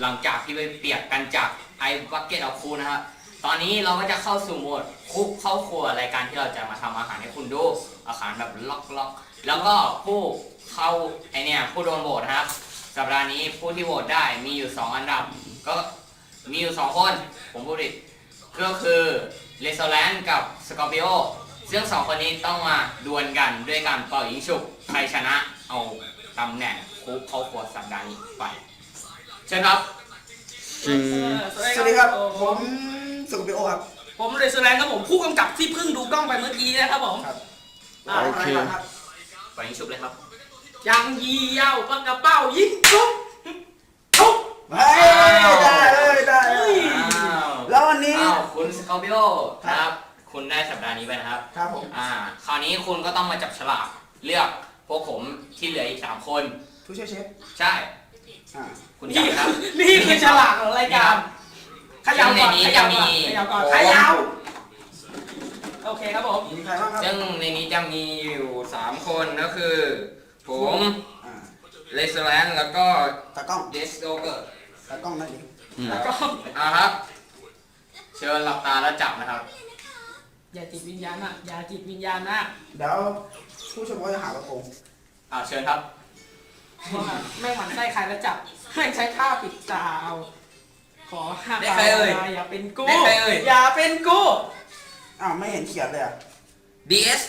หลังจากที่ไปเปียกกันจากไอ้บักเก็ตเอาคูนะครับตอนนี้เราก็จะเข้าสู่โหมดคุกเข้าครัวรายการที่เราจะมาทำอาหารให้คุณดูอาหารแบบล็อกล็อกๆ แล้วก็ผู้เข้าไอเนี่ยผู้โดนโหวตนะครับ สัปดาห์นี้ผู้ที่โหวตได้มีอยู่ 2 อันดับ ก็มีอยู่ 2 คน ผมพูดผิดก็คือเลโซแลนกับสกอร์ปิโอซึ่งสองคนนี้ต้องมาดวลกันด้วยการเป่ายิงฉุบใครชนะเอาตำแหน่งคุกเข้าครัวสัปดาห์นี้ไปเชิญครับ จริง สวัสดีครับ ผมสุขปิโอครับผมเรซแลนครับผมผู้กำกับที่เพิ่งดูกล้องไปเมื่อกี้นะครับผมครับอ่าโอเคครับเป่ายิงฉุบเลยครับ ยังยีเย้าปากกระเป้ายิงทุบทุบ เฮ้ยได้เลยได้เลเฮ้ย ยอ้าวแล้ววันนี้ อ้าวคุณสกอร์ปิโอครับคุณได้สัปดาห์นี้ไปนะครับ ครับผมอ่า คราวนี้คุณก็ต้องมาจับฉลากเลือกพวกผมที่เหลืออีกสามคน ผู้ช่วยเชฟ ใช่ อ่าคุณจับนี่นะครับ นี่คือฉลากของรายการเขยาวก่อนในนี้เขจะยาวมีก่อนเขยาวก่อนเขยาวโอเคครับผมมีใครบ้างครับซึ่งในนี้จะมีอยู่สามคนก็คือ ผมอ่าเลสแลนแล้วก็ตากล้องเดสโอเกอร์ตากล้องนั่นดิอืมแล้วก็อ่าครับ เชิญหลับตาแล้วจับนะครับ อย่าจิตวิญญาณนะอย่าจิตวิญญาณนะเดี๋ยวผู้ชมก็จะหาว่าโกงอ่าเชิญครับ ว่าไม่หมั่นไส้ใครแล้วจับให้ใช้ผ้าปิดตาเอาขอห้ามได้ใครเอ่ยอย่าเป็นกูได้ใครเอ่ย อย่าเป็นกูอ้าวไม่เห็นเขียนเลยอะ DS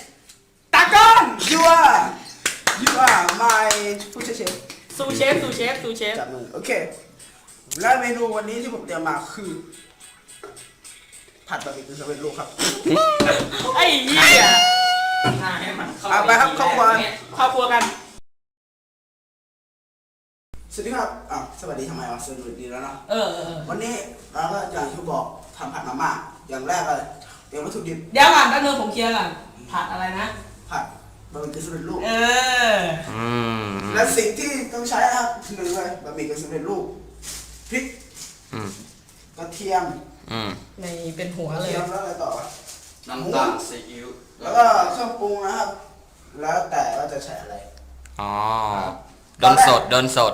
ตากล้อง you are you are my ผู้ช่วยเชฟซูเชฟซูเชฟซูเชฟจับมือโอเค และเมนูวันนี้ที่ผมเตรียมมาคือ ผัดบะหมี่กึ่งสำเร็จรูปครับ ไอ้เหี้ยให้มันเข้าเอาไปครับเข้าครัว ครอบครัวกัน สวัสดีครับอ่าสวัสดีทำไมวะสวัสดีแล้วเนาะ เออเออเออวันนี้เราก็อย่างที่บอกทำผัดมาม่าอย่างแรกเลยเตรียมวัตถุดิบเดี๋ยวก่อนแป๊บนึงผมเคลียร์ก่อนผัดอะไรนะ ผัดบะหมี่กึ่งสำเร็จรูปเออ อืมและสิ่งที่ต้องใช้นะครับหนึ่งเลยบะหมี่กึ่งสำเร็จรูปพริกอืมกระเทียมอืมในเป็นหัวกระเลย เทียมแล้วอะไรต่อวะ น้ำตาลซีอิ๊วแล้วก็เครื่องปรุงนะครับ แล้วแต่ว่าจะใช้อะไร อ๋อ โดนสดโดนสด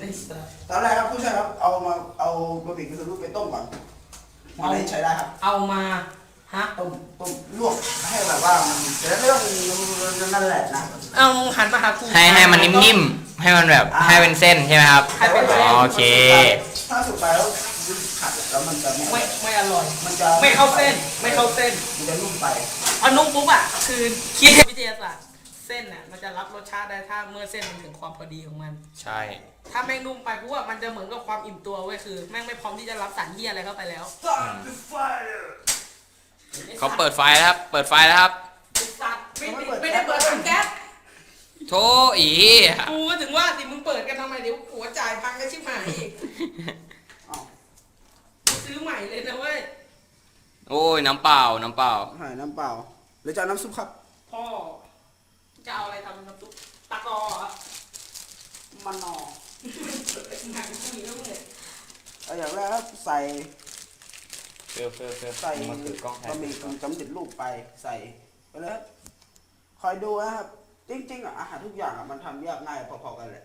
ในสระตอนแรกครับผู้ชายครับเอามาเอาบะหมี่กึ่งสำเร็จรูปไปต้มก่อนหัวไหนใช้ได้ครับ เอามาฮะต้มต้มลวกให้แบบว่ามันจะได้ไม่ต้องนั่นแหละนะ เอาหันมาหากูให้ให้มันนิ่มๆ ให้มันแบบให้เป็นเส้นใช่ไหมครับ ให้เป็นเส้น โอเค ถ้าสุกไปแล้วขัดแล้วมันจะไม่ไม่ไม่อร่อย มันจะไม่เข้าเส้น ไม่เข้าเส้นมันจะนุ่มไป เอานุ่มปุ๊บอะ คือคิดวิทยาศาสตร์เส้นน่ะมัน จะรับรสชาติได้ถ้าเมื่อเส้นมันถึงความพอดีของมัน ใช่ ถ้าแม่งนุ่มไปปุ๊บอะมันจะเหมือนกับความอิ่มตัวเว้ยคือแม่งไม่พร้อมที่จะรับสารเหี้ยอะไรเข้าไปแล้วเขาเปิดไฟแล้วครับ เปิดไฟแล้วครับ ไอ้สัตว์ไม่ได้ไม่ได้เปิดถังแก๊สโทอีกูก็ถึงว่าสิมึงเปิดกันทำไมเดี๋ยวหัวจ่ายพังกันชิบหายอีกอ้าวกูซื้อใหม่เลยนะเว้ยโอ้ยน้ำเปล่าน้ำเปล่าใช่น้ำเปล่าหรือจะเอาน้ำซุปครับพ่อ จะเอาอะไรทำน้ำซุปตะกอเหรอมันนอหนังคุยแล้วมึงเนี่ยเอาอย่างแรกครับใส่เฟื่อเฟื่อเฟื่อใส่มาถือกล้องแทบะนหมี่กึ่งสำเร็จรูปไปใส่ไปเลยครับคอยดูนะครับ จริงๆอะอาหารทุกอย่างอะมันทำยากง่ายพอๆกันแหละ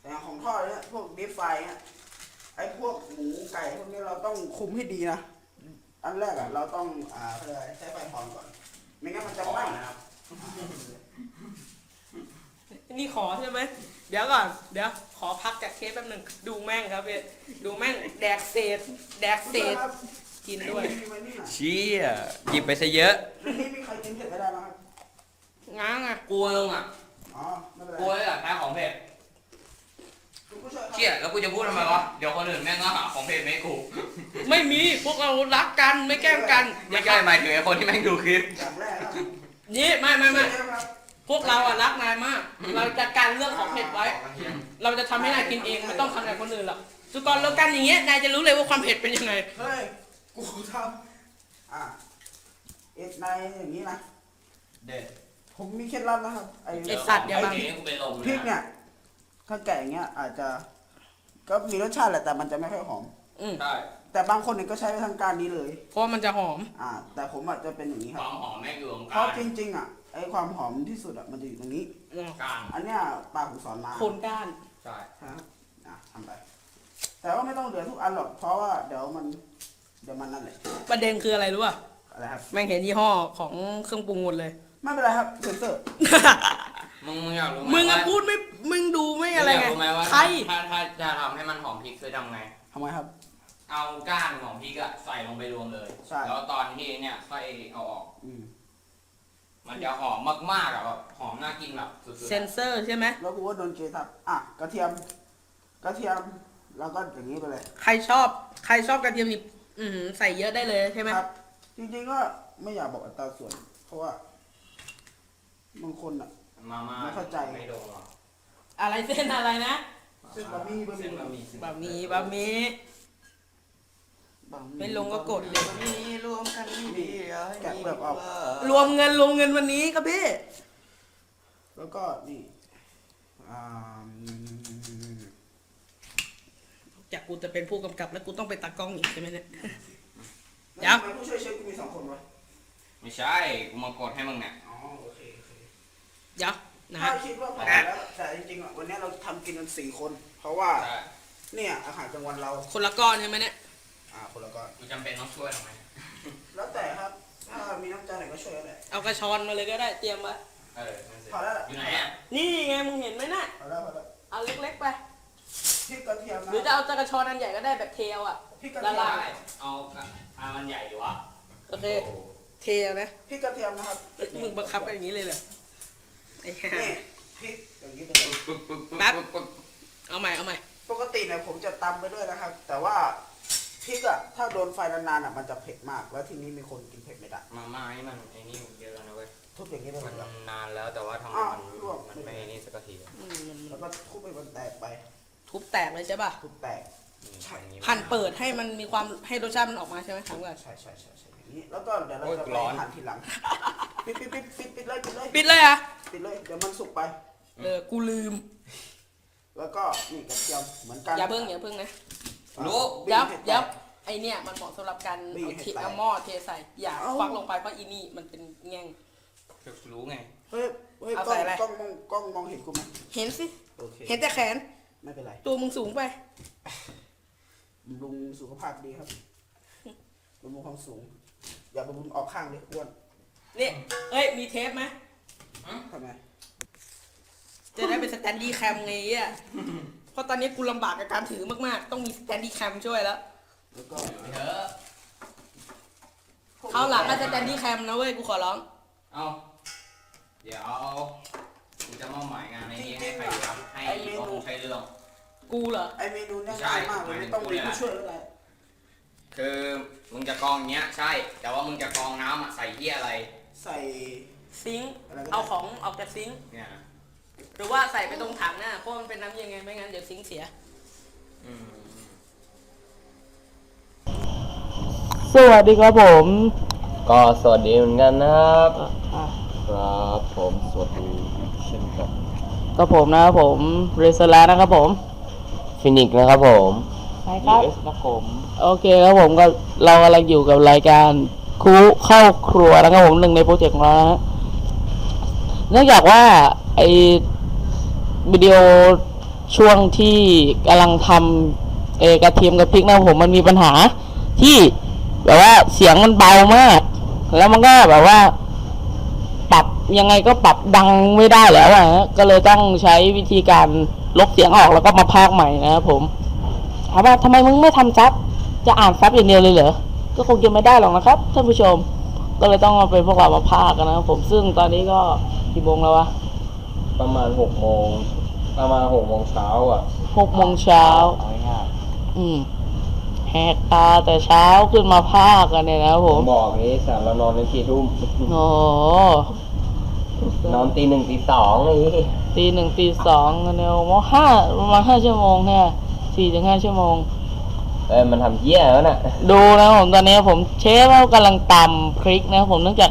แต่ของทอดเนี่ยพวกดีฟายเนี่ยไอ้พวกหมูไก่พวกนี้เราต้องคุมให้ดีนะ อันแรกอะเราต้องอ่าเขาเรียกอะไรใช้ไฟอ่อนก่อน ไม่งั้นมันจะไหม้นะครับ นี่ขอใช่ไหม เดี๋ยวก่อน เดี๋ยว ขอพักจากเคสแป๊บหนึงดูแม่งครับพี่ดูแม่ง แดกเศษ แดกเศษครับกินด้วยมีไว้นี่น่ะเชี่ยหยิบไปซะเยอะนี่มีใครกินเผ็ดไม่ได้ไหมครับง้างอะกลัวมึงอะอ๋อไม่เป็นไรกลัวเลยอะแพ้ของเผ็ดคุณผู้ช่วยครับเชี่ยแล้วกูจะพูดทำไมวะ เดี๋ยวคนอื่นแม่งก็หาของเผ็ดไม่ให้กู ไม่มี พวกเรารักกัน ไม่แกล้งกัน ไม่ใช่หมายถึงไอ้คนที่แม่งดูคลิป อย่างแรกครับ นี่ไม่ไม่ไม่เชฟครับพวกเราอะรักนายมาก เราจะการเรื่องของเผ็ดไว้ เราจะทำให้นายกินเองไม่ต้องทำกับคนอื่นหรอกสุกรเรากันอย่างเงี้ยนายจะรู้เลยว่าความเผ็ดเป็นยังไง เฮ้ย กูทำอะเอ็ดในอย่างนี้นะ เด็ดผมมีเคล็ดลับนะครับ ไอ้ไอ้สัตว์อย่าไอ้บังทีนี้กูเป็นลมพริกเนี่ย ถ้าแกะอย่างเงี้ยอาจจะ ก็มีรสชาติแหละแต่มันจะไม่ค่อยหอม อืมใช่ แต่บางคนเนี่ยก็ใช้ไปทางการนี้เลย เพราะมันจะหอม อ่า แต่ผมอาจจะเป็นอย่างนี้คครับวามหอมแม่งอยู่ตรงกเพลาราะงจริงๆอะไอ้ความหอมที่สุดอะมันจะอยู่ตรงนี้อืมกลางอันเนี้ยป้าผมสอนมา โคนก้าน ใช่ครับอะทำไป แต่ว่าไม่ต้องเหลือทุกอันหรอก เพราะว่าเดี๋ยวมัน เดี๋ยวมันนั่นแหละ ประเด็นคืออะไรรู้ป่ะ อะไรครับ แม่งเห็นยี่ห้อของเครื่องปรุงหมดเลย ไม่เป็นไรครับเซนเซอร์ มึงมึงอยากรู้ไหมมึงอะว่าพูดไม่ มึงดูไม่อะไรมึงไงยากรู้ไหมว่าใคร ถ้าถ้าจะทำให้มันหอมพริกคือทำไง ทำไมครับ เอาก้านของพริกอะใส่ลงไปรวมเลย ใช่ แล้วตอนที่เนี่ยค่อยเอาออก อืมมันจะหอมมากๆอะแบบหอมน่ากินแบบสุดๆเซอะนเซอร์ใช่ไหมแล้วกูก็โดนเกทับอะกระเทียม กระเทียมแล้วก็อย่างนี้ไปเลย ใครชอบ ใครชอบกระเทียมนี่อือหือใส่เยอะได้เลยใช่ไหมครับ จริงๆก็ไม่อยากบอกอัตราส่วน เพราะว่าบางคนอะ มาม่าไม่เข้าใจ ไม่โดนหรอกอะไรเส้นอะไรนะ เส้นบะหมี่บะหมี่ เส้นบะหมี่บะหมี่บะหมี่บะห ไม่ลงก็กดเดี๋ยวมีรวมกันดีแกะเปลือกออก รวมเงินรวมเงินวันนี้ครับพี่ แล้วก็นี่อ่าจากกูจะเป็นผู้กำกับแล้วกูต้องไปตากล้องอีกใช่ไหมเนี่ย เดี๋แล้ยววทำไมผู้ช่วยเชฟกูมีสองคนวะไม่ใช่ กูมากดให้มึงเนี่ย อ๋อโอเคโอเคเดี๋ยวนะถ้าฮะคิดว่าพอแล้วแต่จริงๆอะวันนี้เราทำกินกันสี่คน เพราะว่าใช่เนี่ยอาหารกลางวันเราคนละก้อนใช่ไหมเนี่ย อ่าคนละก้อนกูจำเป็นต้องช่วยทำไมแล้วแต่ครับ ถ้ามีน้ำใจไหนก็ช่วยก็ได้เอากระชอนมาเลยก็ได้เตรียมไว้เออนั่นสิพอแล้วล่ะอยู่ไหนอะนี่ไงมึงเห็นไหมน่ะพอแล้วพอแล้วเอาเล็กๆไป พริกกระเทียมนะหรือจะเอากระชอนอันใหญ่ก็ได้แบบเทลอะ พริกกระละเทียลายมได้เอาอามันใหญ่ดีวะโอเค โอ้โหเทลนะพริกกระเทียมนะครับมึงบังคับกันอย่างนี้เลยเหรอไอ้ห่า นี่พริกอย่างนี้ไปเลยปึ๊บปึ๊บปึ๊บแป๊บ ปึ๊บปึ๊บเอาใหม่เอาใหม่ปกติเนี่ยผมจะตำไปด้วยนะครับ แต่ว่า พริกอะถ้าโดนไฟนานๆอะมันจะเผ็ดมาก แล้วทีนี้มีคนกินเผ็ดไม่ได้มาม่านี่มันไอ้นี่เยอะนะเว้ยทุบอย่างนี้ไปเลมันยครับนานแล้วแต่ว่าทำไมอ้าวมันลวกมันไม่นี่สักทีอะอืมมันแล้วก็ทุบให้มันแตกไปทุบแตกเลยใช่ป่ะทุบแตกนี่ใช่อย่างนี้หั่นเปิดให้มันมีความให้รสชาติมันออกมาใช่ไหมถามก่อนใช่ใช่ใช่ใช่อย่างนี้แล้วก็เดี๋ยวเราโอ้ยจะไปร้อนหั่นทีหลังปิดปิดปิดปิดปิดเลยปิดเลยปิดเลยอะปิดเลยเดี๋ยวมันสุกไป เออกูลืมแล้วก็นี่กระเทียมเหมือนกันอย่าเพิ่งอย่าเพิ่งนะ รู้บี้ยับให้แตกยับไอเนี่ยมันเหมาะสำหรับการบี้เอาให้เทแตกเอาหม้อเทใส่อย่าเอ้าควักลงไปเพราะอีนี่มันเป็นแง่ง รู้ไง เฮ้ยเฮ้ยเอากล้ใส่องอะไร กล้องมองกล้องมองเห็นกูไหมเห็นสิโอเคเห็นแต่แขนไม่เป็นไรตัวมึงสูงไป บำรุงสุขภาพดีครับบำรุงความสูง อย่าบำรุงออกข้างเลยอ้วนนี่เอ้ยมีเทปไหมทำไมจะได้เป็นสแตนดี้แคมไงอะ เพราะตอนนี้กูลำบากกับการถือมากๆ ต้องมีสแตนดี้แคมช่วยแล้ว แล้วก็เถอะคราวหลังก็สแตนดี้แคมนะเว้ย กูขอร้อง เอาเดี๋ยวกูจะมอบหมายงานในนี้ให้ใครทำให้ก็คงใช้เรื่อง กูเหรอ ไอเมนูเนี่ยง่ายมากเลยไม่ต้องมีผู้ช่วยอะไรคือมึงจะกรองอย่างเงี้ยใช่ แต่ว่ามึงจะกรองน้ำอะใส่เหี้ยอะไร ใส่ ซิงค์อะไรก็ได้เอาของออกจากซิงค์เนี่ยนะ หรือว่าใส่ไปตรงถังน่ะเพราะมันเป็นน้ำเย็นไงไม่งั้นเดี๋ยวซิงค์เสียอืมสวัสดีครับผมก็สวัสดีเหมือนกันนะครับครับผมสวัสดีเช่นกันก็ผมนะครับผมเรซลานะครับผมฟินิกส์นะครับผมใช่ครับ US นะครับผมโอเคครับผมก็เรากำลังอยู่กับรายการคูเข้าครัวนะครับผมหนึ่งในโปรเจกต์ของเรานะฮะเนื่องจากว่า ไอวิดีโอช่วงที่กำลังทำเอกระเทียมกับพริกนะผมมันมีปัญหาที่แบบว่าเสียงมันเบามาก แล้วมันก็แบบว่า ปรับยังไงก็ปรับดังไม่ได้แล้วอะฮะก็เลยต้องใช้วิธีการลบเสียงออกแล้วก็มาพากใหม่นะครับผมถามว่าทำไมมึงไม่ทำซับจะอ่านซับอย่างเดียวเลยเหรอ ก็คงจะไม่ได้หรอกนะครับท่านผู้ชม ก็เลยต้องมาเป็นพวกเรามาพากกันนะครับผมซึ่งตอนนี้ก็กี่โมงแล้ววะ ประมาณหกโมงประมาณหกโมงเช้าอะหกโมงเช้า เอาง่ายอืมแหกตาแต่เช้าขึ้นมาพากย์กันเนี่ยนะครับๆผผมมบอกนี้สามเรานอนในกี่ทุ่มโอ้นอนตีหนึ่งตีสองไอ้นี่ตีหนึ่งตีสองกันเนี่ยโมห้าประมาณห้าชั่วโมงแค่สี่ถึงห้าชั่วโมง เอ้ยมันทำเยี่ยแล้วน่ะดูนะผมตอนนี้ผมเชฟเขากำลังตำพริกนะครับผมเนื่องจาก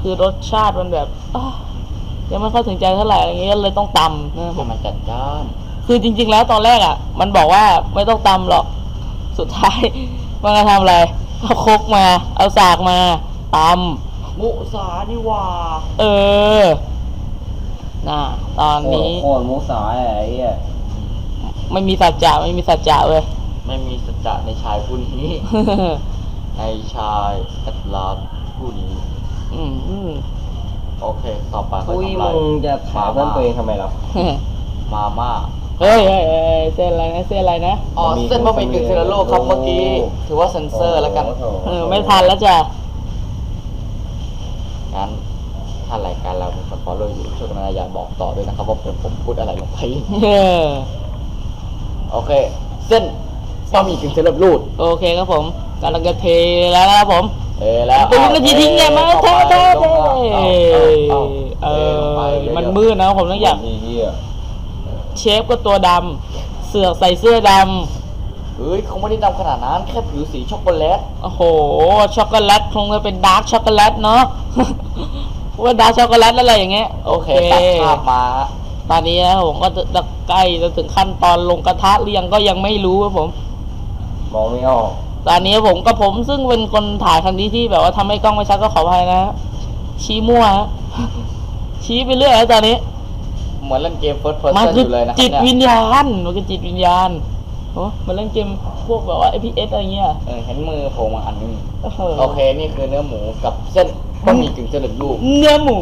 คือรสชาติมันแบบอ้าว ยังไม่ค่อยถึงใจเท่าไหร่อะไรเงี้ยเลยต้องตำนะครับผมมันจัดจ้านคือจริง ๆ แล้วตอนแรกอะ มันบอกว่าไม่ต้องตำหรอกสุดท้าย มันก็ทำอะไรเอาครกมา เอาสากมาตมุสาดีว่าำเออน่ะตอนนี้โคตรมุสาไอ้เหี้ยไม่มีสัจจะไม่มีสัจจะเว้ย ไม่มีสัจจะในชายผู้นี้ ในชายแอดลาสผู้นี้ อืมอืม โอเค ต่อไปเขาอุ้ยทำอะไรมึงจะถามเพื่อนตัวเองทำไมล่ะ มาม่าเฮ้ยเฮ้ยเฮ้ยเส้นอะไรนะเส้นอะไรนะอ๋อมันมีเส้นบะหมี่กึ่งสำเร็จรูปครับโอ้เมื่อกี้ถือว่าเซ็นเซอร์แล้วกันโโหเออไม่ทันแล้วจ้ะงั้นถ้ารายการเราเป็นสปอนเซอร์อยู่ช่วยกันนะอย่าบอกต่อด้วยนะครับว่าผมผมพูดอะไรลงไป เออโอเค เส้นบะหมี่กึ่งสำเร็จรูปโอเคครับผมกำลังจะเทแล้วนะครับผม เออแล้วปืนนาทีทิ้งไงมาเท่เท่เท่เอเออมันมืดนะผมต้องอยากเหี้ยเชฟก็ตัวดำเสือกใส่เสื้อดเฮ้ยเขาไม่ได้ดำขนาดนั้นแค่ผิวสีช็อกโกแลตำโอ้โหช็อกโกแลตคงจะเป็นดาร์กช็อกโกแลตเนาะว่าดาร์กช็อกโกแลตอะไรอย่างเงี้ยโอเคตัดภาพมาตอนนี้นะผมก็จะใกล้จะถึงขั้นตอนลงกระทะหรือยังก็ยังไม่รู้ครับผม มองไม่ออก ตอนนี้ผมก็ผมซึ่งเป็นคนถ่ายครั้งนี้ที่แบบว่าทำให้กล้องไม่ชัดก็ขออภัยนะฮะชี้มั่วฮะชี้ไปเรื่อยแล้วตอนนี้ เหมือนเล่นเกม first มัน person คืออยู่เลยนะคจิรับตเนี่วิยญญาณมันคือจิตวิญญาณโอ้มันเล่นเกมพวกแบบว่า FPS อะไรเงี้ยเออเห็นมือโผล่มาอันนึงโอ้โหโอเคนี่คือเนื้อหมูกับเส้นบะหมี่กึ่งสำเร็จรูปเนื้อหมู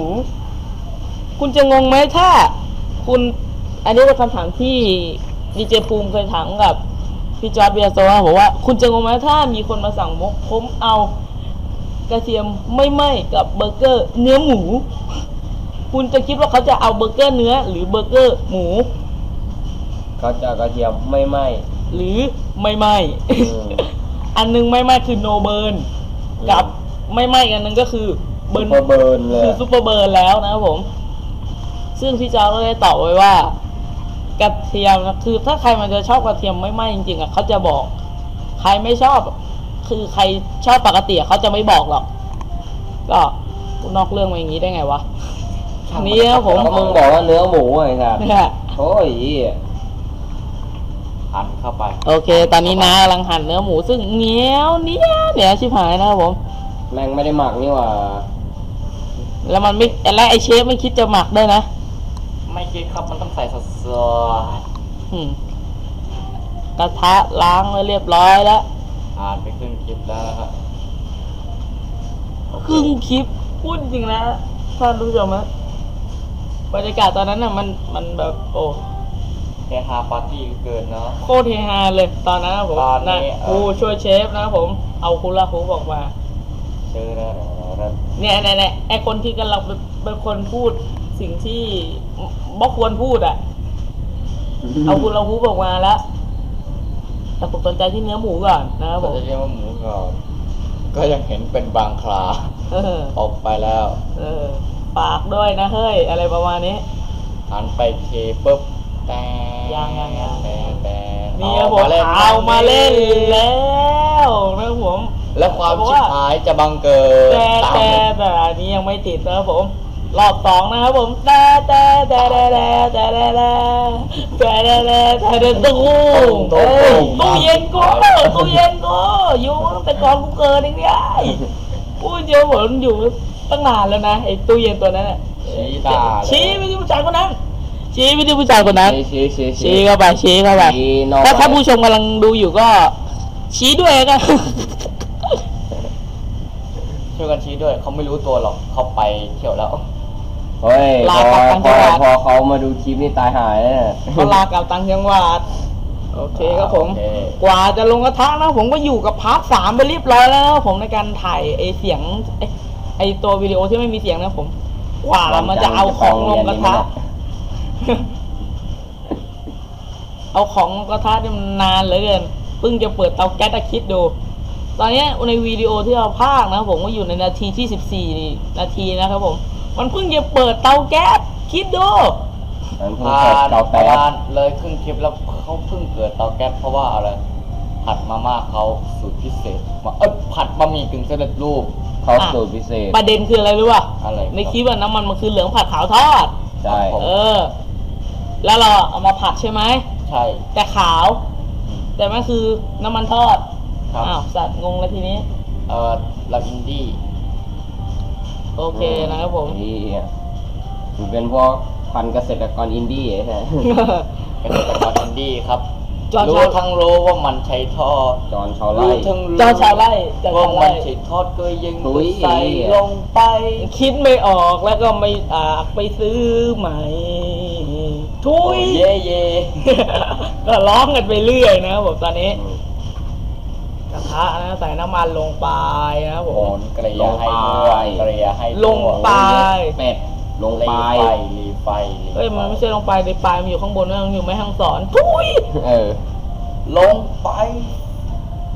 คุณจะงงไหมถ้า คุณ อันนี้เป็นคำถามที่ดีเจภูมิเคยถามกับ พี่จอร์ดเบียร์โซนะบอกว่า คุณจะงงไหมถ้ามีคนมาสั่งมก ผมเอากระเทียมไม่ไหม้กับเบอร์เกอร์ เนื้อหมู คุณจะคิดว่าเขาจะเอาเบอร์เกอร์เนื้อ หรือเบอร์เกอร์หมู เขาจะกระเทียมไม่ไหมหรือไม่ไหม้ อืม อันหนึงไม่ไหม้คือโนเบิร์นกับไม่ไหม้อีกอันหนึงก็คือเบิร์น ซุปเปอร์เบิร์นเลยคือซุปเปอร์เบิร์นแล้วนะครับผม ซึ่งพี่จอร์จก็ได้ตอบไว้ว่า กระเทียมนะคือถ้าใครมันจะชอบกระเทียมไม่ไหม้จริงๆอะเขาจะบอก ใครไม่ชอบ คือใครชอบปกติอะเขาจะไม่บอกหรอก ก็นอกเรื่องมาอย่างนี้ได้ไงวะนี่นะครับผมแล้วมึงบอกว่าเนื้อหมูไอ้สัสเนี่ยโอ้ยเหี้ยอันเข้าไป โอเค ตอนนี้นะกำลังหั่นเนื้อหมูซึ่งเหนียวเหนียวเหนียวชิบหายนะครับผมแม่งไม่ได้หมักนี่หว่า แล้วมันไม่และไอเชฟไม่คิดจะหมักด้วยนะ ไม่คิดครับมันต้องใส่สดอืมกระทะล้างไว้เรียบร้อยแล้วๆอ่านไปครึ่งคลิปแล้วนะครับโอเคครึ่งคลิปพูดจริงนะท่านผู้ชมนะบรรยากาศตอนนั้นน่ะมันมันแบบโอ้เฮฮาปาร์ตี้เกินเนาะโคตรเฮฮาเลยตอนนั้นนะผมตอนนี้นะเออครูช่วยเชฟนะผมเอาคูลาฮูปออกมาเจอแล้วแล้วเนี่ยเนี่ยเนี่ยไอคนที่กำลังเป็นเป็นคนพูด สิ่งที่บ่ควรพูดอะ เอาคูลาฮูปออกมาแล้วแต่ผมสนใจที่เนื้อหมูก่อนนะครับผก็มจะเรียกว่าหมูกรอบก็ยังเห็นเป็นบางคราเออออกไปแล้ว เออ ปากด้วยนะเฮ้ย อะไรประมาณนี้หันไปเคปุ๊บแต่ยังยังยังแต่แต่นี่ครับผมเอามาเล่นแล้วนะครับผมแล้วความเพราะชิว่าบหายจะบังเกิดแต่ตามแต่แต่อันนี้ยังไม่ติดนะครับผม รอบสองนะครับผมแต่แต่แต่แต่แต่แต่แต่แต่แต่แต่แต่แต่ตู้เอ้ยตู้เย็นกูตู้เย็นกูอยู่ตั้งแต่ก่อนกูเกิดเองเนี่ยกูเจอผมอยู่ตั้งนานแล้วนะไอ้ตู้เย็นตัวนั้นน่ะชี้ตาเลยชี้ไปที่ผู้ชายคนนั้น ชี้ไปที่ผู้ชายคนนั้นชี้ชี้ชี้ชี้เข้าไปชี้เข้าไปชี้นอกถ้าถ้าไปผู้ชมกำลังดูอยู่ก็ ชี้ด้วยกันช่วยกันชี้ด้วยเขาไม่รู้ตัวหรอกเขาไปเที่ยวแล้ว เฮ้ยลาพอกลับต่างพจัองหวัด พอเขามาดูคลิปนี่ตายหายแน่เขาลากลับต่างจังหวัดโอเคครับผม โอเค กว่าจะลงกระทะนะผมก็อยู่กับพาร์ทสามไปเรียบร้อยแล้วนะครับผมในการถ่ายไอเสียงไอ้ไอตัววิดีโอที่ไม่มีเสียงนะผม กว่ามันจะเอาของลงกระทะ เอาของลงกระทะเนี่ยมันนานเหลือเกินเพิ่งจะเปิดเตาแก๊สอะคิดดู ตอนเนี้ยในวิดีโอที่เราพากย์นะผมก็อยู่ในนาทีที่ 14 นาทีนะครับผม มันเพิ่งจะเปิดเตาแก๊สคิดดูมันเพิ่งผ่าเปิดนเตาปแก๊ระสมาณเลยครึ่งคลิปแล้วเขาเพิ่งเกิดเตาแก๊สเพราะว่าอะไรผัดมาม่าเขาสูตรพิเศษมาเอ้ยผัดบะหมี่กึ่งสำเร็จรูป เขาสูตรพิเศษ ประเด็นคืออะไรรู้ป่ะอะไรในคลิปอะน้ำมันมันคือเหลืองผัดขาวทอด ใช่ผมเออ แล้วเราเอามาผัดใช่ไหม ใช่แต่ขาว แต่มันคือน้ำมันทอดครับอ้าวสัตว์งงแล้วทีนี้ เออลาบินดี้ โอเคนะครับผม นี่มันเป็นพวกพันธุ์เกษตรกรอินดี้ไอ้ฮะเป็นเกษตรกรอินดี้ครับจอห์นรู้ชาวทั้งรู้ว่ามันใช้ทอดจอนชาวไร่ รู้ทั้งจอห์นชาวไร่จอห์นว่าชาวมัไร่นใช้ทอดก็ยังอุ๊ย ใส่ลงไป คิดไม่ออกแล้วก็ไม่อากไปซื้อใหม่ทุย เย่เย่ ก็ร้องกันไปเรื่อยนะครับผมตอนนี้ กระทะนะใส่น้ำมันลงไปนะครับผโหม นเกลียให้ด้วยเกลียให้ด้วยลงไป เป็ดลงรีไปไฟรีไฟรีฟเอ้ยมันไม่ใช่ลงไปในปลายมันอยู่ข้างบนนะมันอยู่ไม่ข้างสอนทุยเออ ลงไป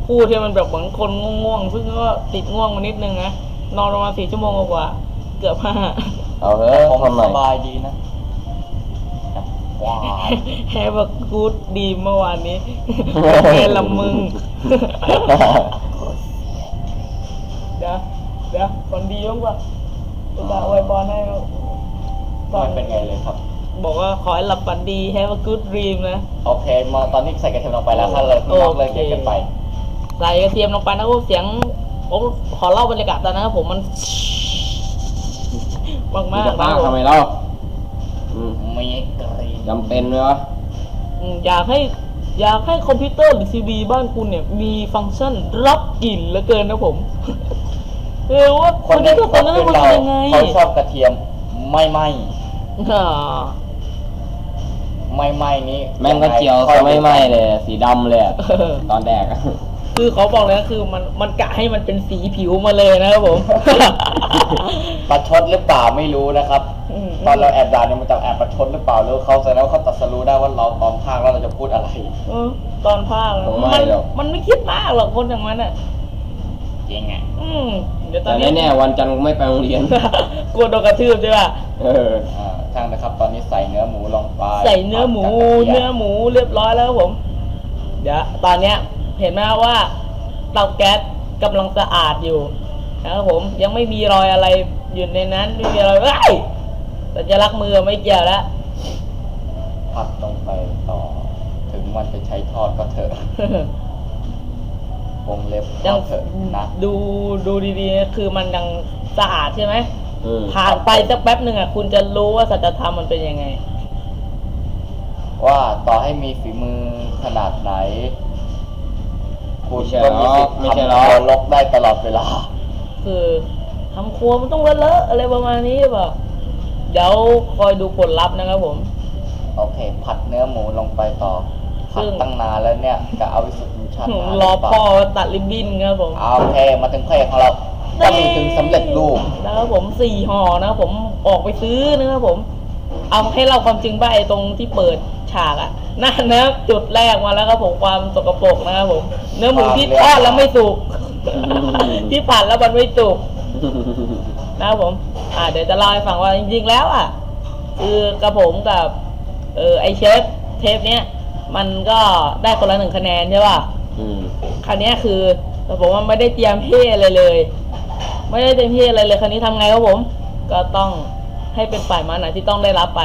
พูดที่มันแบบเหมือนคนง่วงๆซึ่งก็ติดง่วงมานิดนึงนะนอนประมาณสี่ชั่วโมงกว่าๆเกือบห้า เอาเถอะผมทำไมสบายดีนะว้าว แฮปกูดดีเมื่อวานนี้แกละมึง เดี๋ยวเดี๋ยวคนดีบ้างปะจะด่าไวยบอลให้เขาตอไม่เป็นไงเลยครับ บอกว่าขอให้หลับฝันดี Have a good dream นะ โอเค มาตอนนี้ใส่กระเทียมลงไปแล้วถ้าเลยโอเคนอกเลยเด็กกันไป ใส่กระเทียมลงไปนะครับเสียงผมขอเล่าบรรยากาศตอนนั้นครับผมมันมากมากจะๆป้านะผมทำไมเล่าอืมมีกรีน จำเป็นไหมวะอืมอยากให้อยากให้คอมพิวเตอร์หรือทีวีบ้านคุณเนี่ย มีฟังก์ชันรับกลิ่นเหลือเกินนะผม เออว่าคคนนนี้ที่เขาตอนนั้นเป็นมันเรายังไงเขาชอบกระเทียมไม่ไหมอ่าไม่ไหมนี้แม่งก็เจียวค่อซะไม่ไหม้เลย สีดำเลยอะเออ ตอนแดกอะ คือเขาบอกเลยนะคือมันมันกะให้มันเป็นสีผิวมาเลยนะครับผม ประชดหรือเปล่าไม่รู้นะครับ อืม ตอนเราแอบด่าเนี่ยมันจะแอบประชดหรือเปล่าหรือเขาแสดงว่าเขาตัดสรู้ได้ว่าเราตอนภาคแล้วเราจะพูดอะไร เออตอนภาคนะผมไม่มันหรอก มันไม่คิดมากหรอกคนอย่างมันอะ จริงอะอืมเดี๋ยวตอแต่นนี้ แน่ๆวันจันทร์กูไม่ไปโรงเรียน กลัวโดนกระทืบใช่ป่ะ เออ อ่าช่างนะครับ ตอนนี้ใส่เนื้อหมูลงไปใส่เนื้อหมูผัดกับกระทียเนื้อหมูเรียบร้อยแล้วครับผม เดี๋ยวตอนเนี้ย เห็นไหมว่าเตาแก๊สกำลังสะอาดอยู่นะครับผมยังไม่มีรอยอะไรอยู่ในนั้นไม่มีรอยเอ้ยแต่จะรักษณ์มือไม่เกี่ยวแล้วผัดลงไปต่อ ถึงมันจะใช้ทอดก็เถอะวงเล็บยัก็งเถอะนะดูดูดีๆนะคือมันยังสะอาดใช่ไหมอืมผ่านไปสักแป๊บหนึ่งอะคุณจะรู้ว่าสัจธรรมมันเป็นยังไง ว่าต่อให้มีฝีมือขนาดไหน คุณไม่ใช่ก็มีสิทหรอกธิ์ไม่ใช่ทำหรอกตัวลกได้ตลอดเวลา คือทำครัวมันต้องเลอะๆอะไรประมาณนี้หรือเปล่าเดี๋ยวคอยดูผลลัพธ์นะครับผม โอเค ผัดเนื้อหมูลงไปต่อ ผัซึ่ดงตั้งนานแล้วเนี่ยกะเอาวิสุทธิชาติรอพ่อตัดริบบิ้นครับผมเอาโอเค มาถึงเพลงของเราก็มีถึงสำเร็จรูป นะครับผมสี่ห่อนะครับผมออกไปซื้อนะครับผม เอาให้เราความจริงบ้าไอ้ตรงที่เปิดฉากอะนั่นนะจุดแรกมาแล้วครับผมความสกปรกนะครับผม เนื้อหมูที่ทอดแล้วไม่สุกที่ผัดแล้วมันไม่สุกนะครับผม อ่า เดี๋ยวจะเล่าให้ฟังว่าจริงๆแล้วอะคือกระผมกับเออไอเชฟเทปเนี้ยมันก็ได้คนละหนึ่งคะแนนใช่ป่ะอืมคราวเนี้ยคือแต่ผมว่าไม่ได้เตรียมเพ่อะไรเลย ไม่ได้เตรียมเพ่อะไรเลยคราวนี้ทำไงครับผม ก็ต้อง ให้เป็นฝ่ายมันนะที่ต้องได้รับไป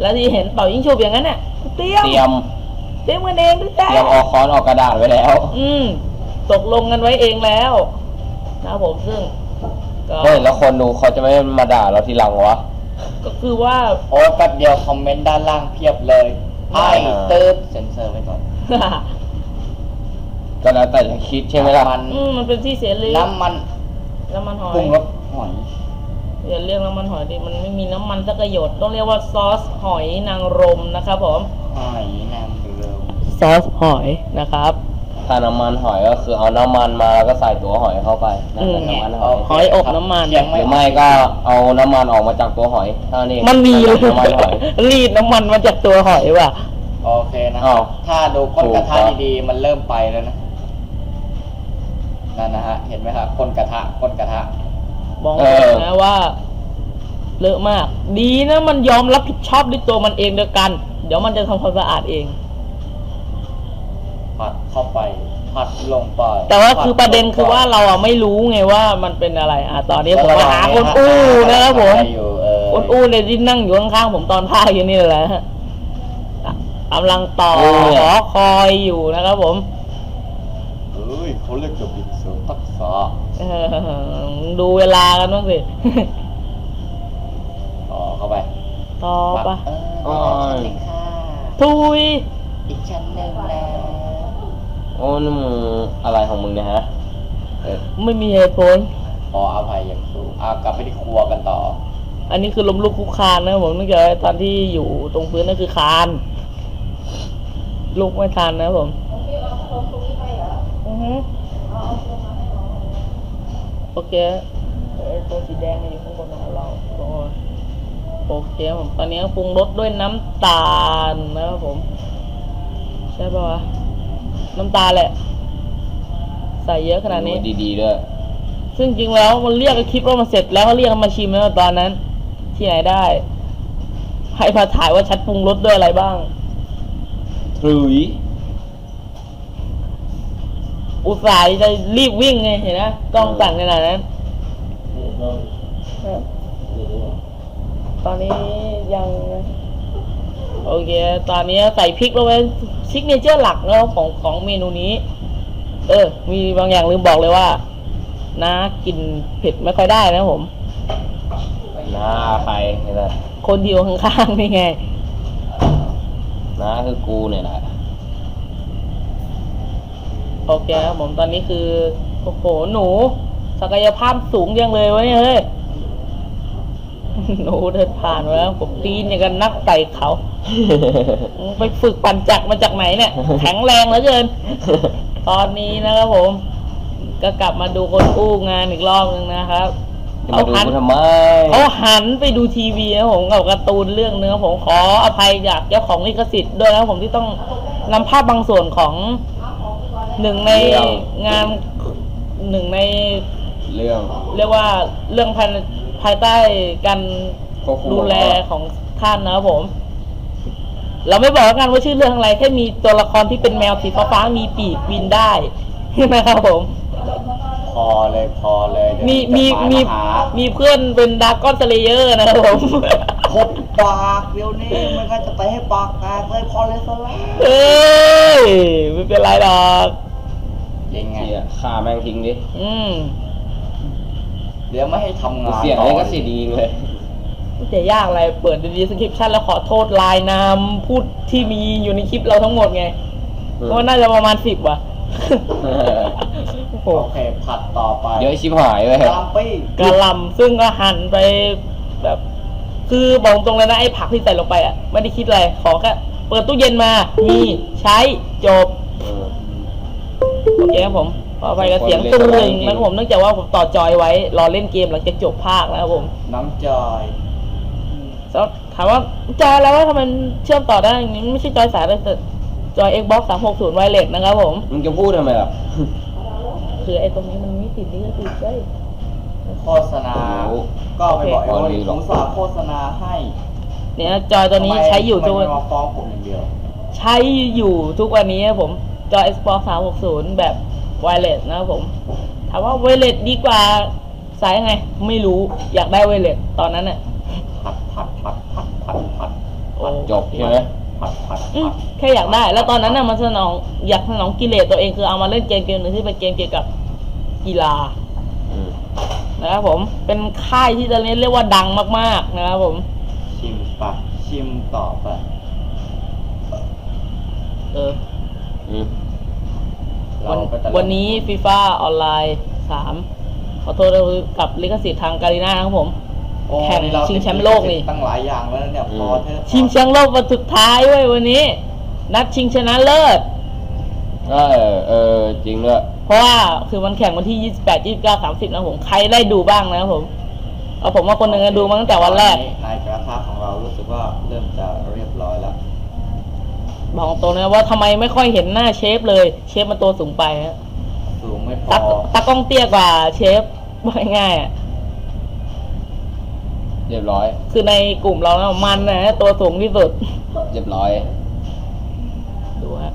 แล้วที่เห็นเป่ายิงฉุบอย่างนั้นเนี่ยเตรียมเตรียมเตรียมกันเองด้วยจ้าเตรียมออกค้อนออกกระดาษไว้แล้ว อืมตกลงกันไว้เองแล้วนะครับผมซึ่งก็เฮ้ยแล้วคนดูเขาจะไม่มาด่าเราทีหลังวะ ก็คือว่า โอ้ยแป๊บเดียวคอมเมนต์ด้านล่างเพียบเลยไอ้ตืดเซนเซอร์ไว้ก่อน ก็แล้วแต่จะคิดใช่ไหมล่ะน้ำมันอืมมันเป็นที่เสียเลยน้ำมันน้ำมันหอปรุยงรสหอย อย่าเรียกน้ำมันหอยดิมันไม่มีน้ำมันสักประโยชน์ต้องเรียกว่าซอสหอยนางรมนะครับผมหอยนางรมซอสหอยนะครับถ้าน้ำมันหอยก็คือเอาน้ำมันมาแล้วก็ใส่ตัวหอยเข้าไปนั่นแหละอืมน้ำมันหอยหอยอบน้ำมันเคียงหไม่รือไม่ก็เอาน้ำมันออกมาจากตัวหอยเท่านี้มันมีน้ำมันหอยรีดน้ำมันมาจากตัวหอยว่ะโอเคนะอ้าวถ้าดูก้นกระทะถูกครับดีๆมันเริ่มไปแล้วนะนั่นนะฮะเห็นไหมครับก้นกระทะก้นกระทะ บอกเลยนะว่าเลอะมาก ดีนะมันยอมรับผิดชอบด้วยตัวมันเองเดียวกัน เดี๋ยวมันจะทำความสะอาดเองผัดเข้าไปผัดลงไปแต่ว่าผัคือประเด็นคือว่าลงไปเราอะไม่รู้ไงว่ามันเป็นอะไร อะตอนนี้ผมแล้วมาระหาว่งคนอู้นะครับผมทำอะไรอยู่เออคนอู้เนี่ยที่นั่งอยู่ข้างๆผมตอนพากอยู่นี่แหละฮะกำลังต่อโอ้ยขอคอยอยู่นะครับผมเฮ้ยเขาเรียกกับบิดเสริมทักษะ เออดูเวลากันบ้างสิต่อเข้าไปต่อปะเออโอ้ยสวัสดีค่ะทุยอีกชั้นหนึ่งแล้วโอ้นี่มึงอะไรของมึงเนี่ยฮะเออไม่มีเหตุผลขออภัยอย่างสูงอะกลับไปที่ครัวกันต่อ อันนี้คือลมลุกคุกคานนะครับผมเนื่องจากว่าตอนที่อยู่ตรงพื้นนั่นคือคานลุกไม่ทันนะครับผม อือฮึ โอเคเอ้ยตัวสีแดงเนี่ยอยู่ข้างบนของเราโอ้ยโอเคผมตอนนี้ก็ปรุงรสด้วยน้ำตาลนะครับผม ใช่ป่าวะน้ำตาลแหละ ใส่เยอะขนาดนี้ดูดีๆด้วยซึ่งจริงแล้วมันเรียกก็คิดว่ามันเสร็จแล้วเขาเรียกมาชิมแล้วตอนนั้น ที่ไหนได้ ให้มาถ่ายว่าชัดปรุงรสด้วยอะไรบ้างทรุย อุตส่าห์จะรีบวิ่งไงเห็นไหมกล้องสั่นขนาดนั้น ตอนนี้ยังโอเค ตอนนี้ใส่พริกลงไปซิกเนเจอร์หลักแล้วของของเมนูนี้ เออ มีบางอย่างลืมบอกเลยว่าน้ากินเผ็ดไม่ค่อยได้นะผมหน้าใครนี่แหละคนที่อยู่ข้างๆนี่ไงหน้าคือกูเนี่ยแหละ โอเคครับผมตอนนี้คือโอ้โหหนู ศักยภาพสูงยังเลยวะเนี่ยเฮ้ยหนูเดินผ่านมาแล้วผมปีนอย่างกันนักไต่เขามึงไปฝึกปั่นจักรมาจากไหนเนี่ย แข็งแรงเหลือเกิน ตอนนี้นะครับผม ก็กลับมาดูคนอู้งานอีกรอบนึงนะครับจะมาดูหันกูทำไมเขาหันไปดูทีวีนะผมกับการ์ตูนเรื่องนึงครับผมขออภัยจากเจ้าของลิขสิทธิ์ด้วยนะครับผมที่ต้องนำภาพบางส่วนของ หนึ่งในงานหนึ่งในเรื่องเรียกว่าเรื่องภายในภายใต้การควบคุมดูแลของท่านนะครับผม เราไม่บอกแล้วกันว่าชื่อเรื่องอะไรแค่มีตัวละครที่เป็นแมวสีฟ้าๆมีปีกบินได้ นะครับผม พอเลยพอเลยเดี๋ยวมีมีจะามีหามีเพื่อนเป็นดากอนสเลเยอร์นะครับผม พบปากเดี๋ยวนี้มันก็จะไปให้ปากแตกเลยพอเลยซะแล้วเอ้ยไม่เป็นไรหรอก ยังไงเหี้ยฆ่าแม่งทิ้งดิอืมเดี๋ยวไม่ให้ทำงานเสียงต่อ เลยก็เสียดีเลย ไม่จะยากอะไร เปิดดีสคริปชันแล้วขอโทษลายนามพูดที่มีอยู่ในคลิปเราทั้งหมดไงเพราะว่าน่าจะประมาณสิบว่ะ โอ้โหโอเคผัดต่อไปเดี๋ยวไอ้ชิบหายเลยกะหล่ำปิ้งกะหล่ำซึ่งก็หั่นไปแบบ คือบอกตรงเลยนะ ไอ้ผักที่ใส่ลงไปอะ ไม่ได้คิดอะไร ขอแค่เปิดตู้เย็นมา มีใช้จบเออโอเคครับผมขอไปกับเสียงตุ้งหนึ่งนะครับผมเนื่องจากว่าผมต่อจอยไว้ รอเล่นเกมหลังจากจบภาคนะครับผมน้ำจอยแล้วถามว่าจอยอะไรวะทำไมมันเชื่อมต่อได้อย่างนี้ไม่ใช่จอยสายเลยแต่จอย Xbox 360 Wireless นะครับผม มึงจะพูดทำไมล่ะคือไอ้ตรงนี้มันไม่ติดนี่ก็ติดใช่โฆษณา ก็ไปบอกไอ้โอว่าเคผมสาโฆษณาให้ เนี่ยจอยตัวนี้ใช้อยู่ทุกทำไมไม่มาฟ้องผมอย่างเดียวใช้อยู่ทุกวันนี้ครับผม จอย Xbox 360 แบบ Wireless นะครับผม ถามว่า Wireless ดีกว่าสายยังไง ไม่รู้อยากได้ Wireless ตอนนั้นน่ะผัดผัดผัดผัดผัดผัดโอ้จบใช่ไหมผัดผัดอืมผัดแค่อยากได้ แล้วตอนนั้นน่ะมันสนองอยากสนองกิเลสตัวเองคือเอามาเล่นเกมเกมหนึ่งที่เป็นเกมเกี่ยวกับกีฬาอืมนะครับผมเป็นค่ายที่ตอนนี้เรียกว่าดังมาก ๆ นะครับผม ชิมไปชิมต่อไปเออ อืมเราวันก็จะวันนี้ฟีฟ่าออนไลน์สามขอโทษด้วยกับลิขสิทธิ์ทางการีน่านะครับผม โอ้แข่งนี่เราชิงแชมป์โลกนี่ ตั้งหลายอย่างแล้วเนี่ยพอเถอะชิงแชมป์โลกวันสุดท้ายเว้ยวันนี้ นัดชิงชนะเลิศ เออเออจริงด้วยเพราะว่าคือมันแข่งวันที่ 28 29 30 นะครับผม ใครได้ดูบ้างนะครับผม เอาผมว่าคนหนึ่งดูมาตั้งแต่วันแรกในกระทะของเรารู้สึกว่าเริ่มจะเรียบร้อยแล้ว บอกตรงนะว่าทำไมไม่ค่อยเห็นหน้าเชฟเลย เชฟมันตัวสูงไปฮะสูงไม่พตาอตากล้องเตี้ยกว่าเชฟว่าง่ายๆอะเรียบร้อย คือในกลุ่มเรานะมันนะตัวสูงที่สุด เรียบร้อย ดูฮะ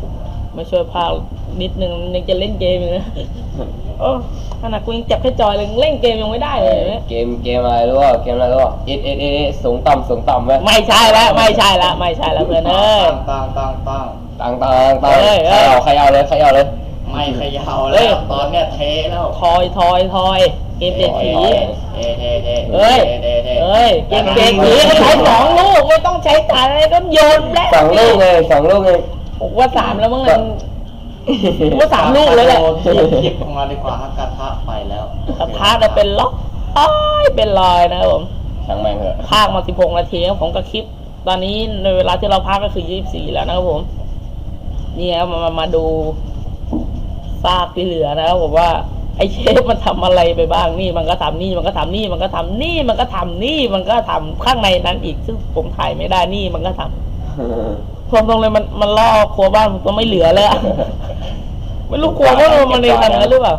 มาช่วยพากนิดนึงยังจะเล่นเกมอยู่นะโอ้ขนาดกูยังจับแค่จอยเลยยังเล่นเกมยังไม่ได้เลยเนี่ยเกมเกมอะไรรู้ป่ะเกมอะไรรู้ป่ะเอสเอสเอสสูงต่ำสูงต่ำไหมไม่ใช่แล้วไม่ใช่ละไม่ใช่แล้วเพื่อนเอ้ยตั้งตั้งตั้งต่างต่างต่างเอ้ยเอ้ใครยเอาใครเอาเลยใครเอาเลย ไม่เขยาวเอ้แล้ยวตอนเนี้ยเทแล้วทอยทอยทอยเกมเศรษฐีเทเทเทเอ้ยเทเทเอ้ย เกมเศรษฐีก็ใช้สองลูกไม่ต้องใช้ฐานอะไรก็โยนแล้วสองลูกไงสองลูกไง ผมว่าสามแล้วมั้งนั้นผมว่าสามลูกเลยแหละเทียบเทียบของเราดีกว่าฮะกระทะไปแล้วกระทะจะเป็นล็อกอ้อยเป็นรอยนะครับผมช่างแม่งเถอะพากมา16นาทีครับผมก็คลิป ตอนนี้ในเวลาที่เราพากก็คือ24แล้วนะครับผม นี่ครับมามามาดูซากที่เหลือนะครับผมว่าไอเชฟมันทำอะไรไปบ้างนี่มันก็ทำนี่มันก็ทำนี่มันก็ทำนี่มันก็ทำนี่มันก็ทำข้างในนั้นอีกซึ่งผมถ่ายไม่ได้นี่มันก็ทำผมตรงเลยมันมันล่อครัวบ้านผมก็ไม่เหลือแล้ว ไม่รู้ครัวว่ามันเองทำอย่างนั้นหรือเปล่า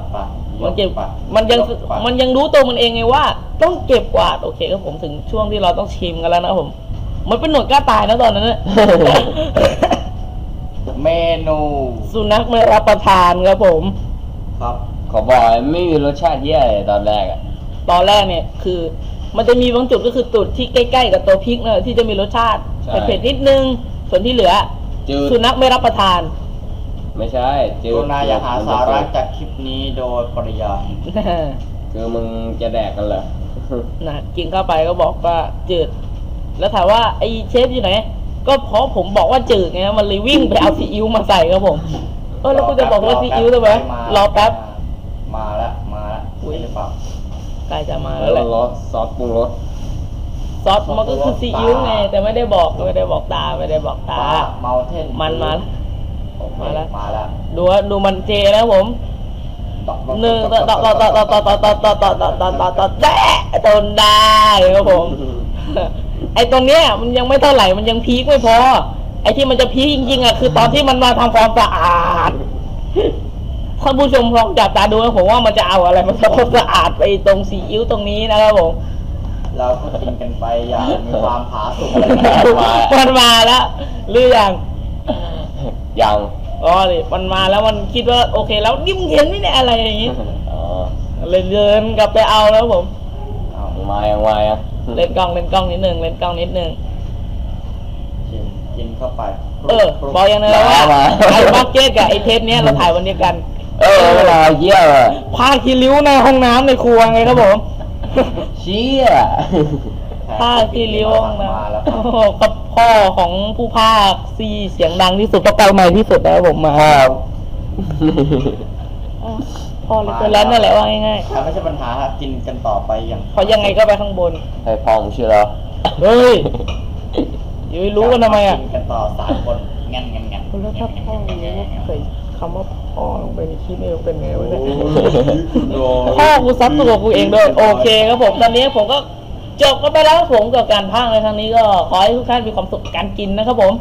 มันเก็บมันยังมันยังรู้ตัวมันเองไงว่า ต้องเก็บกวาดโอเคครับผมถึงช่วงที่เราต้องชิมกันแล้วนะครับผม มันเป็นหนวดกล้าตายนะตอนนั้นนะเมนูสุนัขไม่รับประทานครับผม ครับ ขอบอกเลยไม่มีรสชาติเยี่ยเลยตอนแรกอะตอนแรกเนี่ยคือ มันจะมีบางจุดก็คือจุดที่ใกล้ๆกับตัวพริกนะที่จะมีรสชาติใช่เผ็ดๆนิดนึง ส่วนที่เหลือ จืด สุนัขไม่รับประทาน ไม่ใช่จืกดรุณาอย่าหาสาระจากคลิปนี้โดยปริยายคือมึงจะแดกกันเหรอ นะกินเข้าไปก็บอกว่าจืด แล้วถามว่าไอ้เชฟอยู่ไหน ก็เพราะผมบอกว่าจืดไงมันเลยวิ่งไปเอาซีอิ๊วมาใส่ครับผม เออแล้วกูจะบอกว่าซีอิ๊วทำไมรอแป๊บ มาแล้วมาแล้วอุ๊ย ใช่หรือเปล่าใกล้จะมาแล้แล้ววแหละรสซอสปรุงรส ซอสมันก็คือซีอิ๊วไง แต่ไม่ได้บอกไม่ได้บอกตาไม่ได้บอกตาปลาเมาเทนมันมาแล้วโอเคมาแล้วมาแล้วดูว่าดูมันเจนะครับผมหนึ่งต่อต่อต่อต่อต่อต่อต่อต่อต่อต่อต่อต่อต่อแจ๊ะจนได้ครับผม ไอ้ตรงเนี้ยมันยังไม่เท่าไหร่มันยังพีคไม่พอ ไอ้ที่มันจะพีคจริงๆอะคือตอนที่มันมาทำความสะอาดท่านผู้ชมลองจับตาดูนะผมว่ามันจะเอาอะไรมาทำความสะอาดไปตรงซีอิ๊วตรงนี้นะครับผม เราก็กินกันไปอย่างมีความผาสุกอะไรอย่างเงี้ยมันมาแล้วหรือยังยังอ๋อนี่มันมาแล้วมันคิดว่าโอเคแล้วนี่มึงเห็นไหมเนี่ยอะไรอย่างงี้อ๋อเลยเดินกลับไปเอาแล้วผมเอายังมายังมาอะเล่นกล้องเล่นกล้องนิดนึงเล่นกล้องนิดนึงกินกินเข้าไป เออบอกอย่างนั้นว่าไอ้บักเก็ตกับไอ้เทปเนี้ยเราถ่ายวันเดียวกัน เออเวลาเยี่ยอะพาคีริ้วในห้องน้ำในครัวไงครับผม เชี่ยพาคีริ้วห้องน้มาแล้วำโอ้โหกับพ่อของผู้พากย์ซีเสียงดังที่สุดก็เก่าใหม่ที่สุดนะครับผมมาครับพ่อเลยตัวแลนด์นั่นแหละว่าง่ายแต่ไม่ใช่ปัญหาฮะกินกันต่อไปอย่างๆเพราะยังไงก็ไปข้างบนให้พองชื่อเราเฮ้ยอยูรู้กันทำไมอะกินกันต่อสามคนแง่นแง่นแง่นแล้วถ้าพ่อเนี่ยใส่คำว่าพ่อ ลงไปในคลิปนี่เป็นไงวะเนี่ยพ่อกูซัดตัวกูเองด้วยโอเคครับผมตอนนี้ผมก็จบกันไปแล้วครับผมกับการพากย์ในครั้งนี้ก็ขอให้ทุกท่านมีความสุขกับการกินนะครับผม